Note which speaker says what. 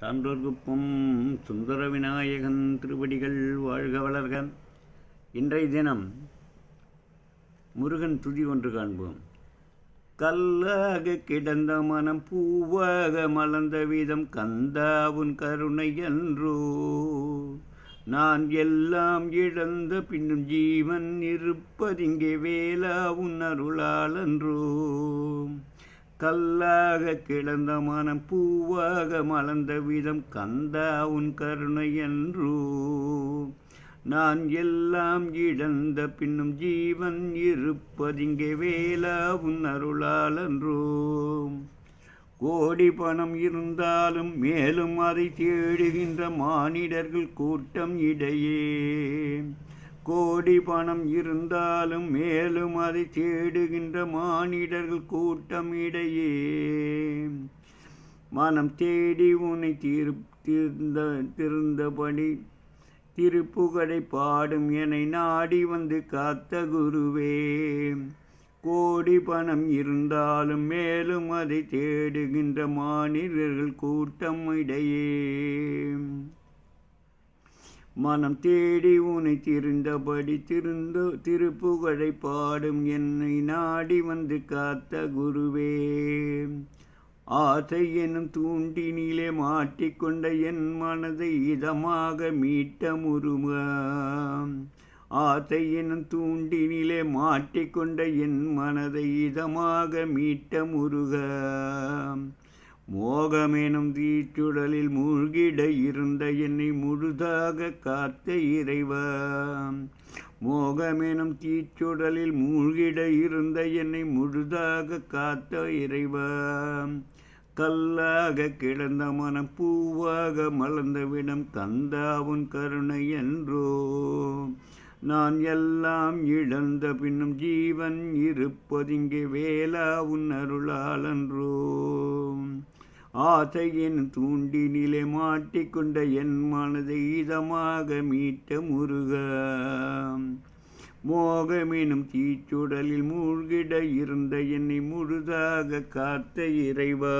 Speaker 1: சான்றோர்குப்பம் சுந்தர விநாயகன் திருவடிகள் வாழ்க வளர்க. இன்றைய தினம் முருகன் துதி ஒன்று காண்போம். கல்லாக கிடந்த மனம் பூவாக மலர்ந்த விதம் கந்தாவுன் கருணை என்றோ. நான் எல்லாம் இழந்த பின்னும் ஜீவன் இருப்பதிங்கே வேலா உன் அருளாளன்றோ கல்லாக கிடந்த மனம் பூவாக மலர்ந்த விதம் கந்தா உன் கருணை என்றோ? நான் எல்லாம் இழந்த பின்னும் ஜீவன் இருப்பதிங்கே வேலா உன் அருளாலன்றோ கோடி பணம் இருந்தாலும் மேலும் அதை தேடுகின்ற மானிடர்கள் கூட்டம் இடையே. கோடி பணம் இருந்தாலும் மேலும் அதை தேடுகின்ற மானிடர்கள் கூட்டம் இடையே மனம் தேடி உன்னை திருந்த திருந்தபடி திருப்புகழை பாடும் என்னை நாடி வந்து காத்த குருவே. கோடி பணம் இருந்தாலும் மேலும் அதை தேடுகின்ற மானிடர்கள் கூட்டம் இடையே மனம் தேடி உனை திருந்தபடி திருந்த திருப்புகழை பாடும் என்னை நாடி வந்து காத்த குருவே. ஆசை எனும் தூண்டினிலே மாட்டிக்கொண்ட என் மனதை இதமாக மீட்ட முருக. ஆசை எனும் தூண்டினிலே மாட்டிக்கொண்ட என் மனதை இதமாக மீட்ட முருக. மோகமெனும் தீச்சுடலில் மூழ்கிட இருந்த என்னை முழுதாக காத்த இறைவா மோகமெனும் தீச்சுடலில் மூழ்கிட இருந்த என்னை முழுதாக காத்த இறைவா கல்லாக கிடந்த மனம் பூவாக மலர்ந்தவிடம் விடம் கருணை என்றோ. நான் எல்லாம் இழந்த பின்னும் ஜீவன் இருப்பதிங்கே வேலா உன்னருளாலன்றோ ஆசையின் தூண்டினிலே மாட்டிக்கொண்ட என் மனதை இதமாக மீட்ட முருக. மோகமெனும் தீச்சுடலில் மூழ்கிட இருந்த என்னை முழுதாக காத்த இறைவா.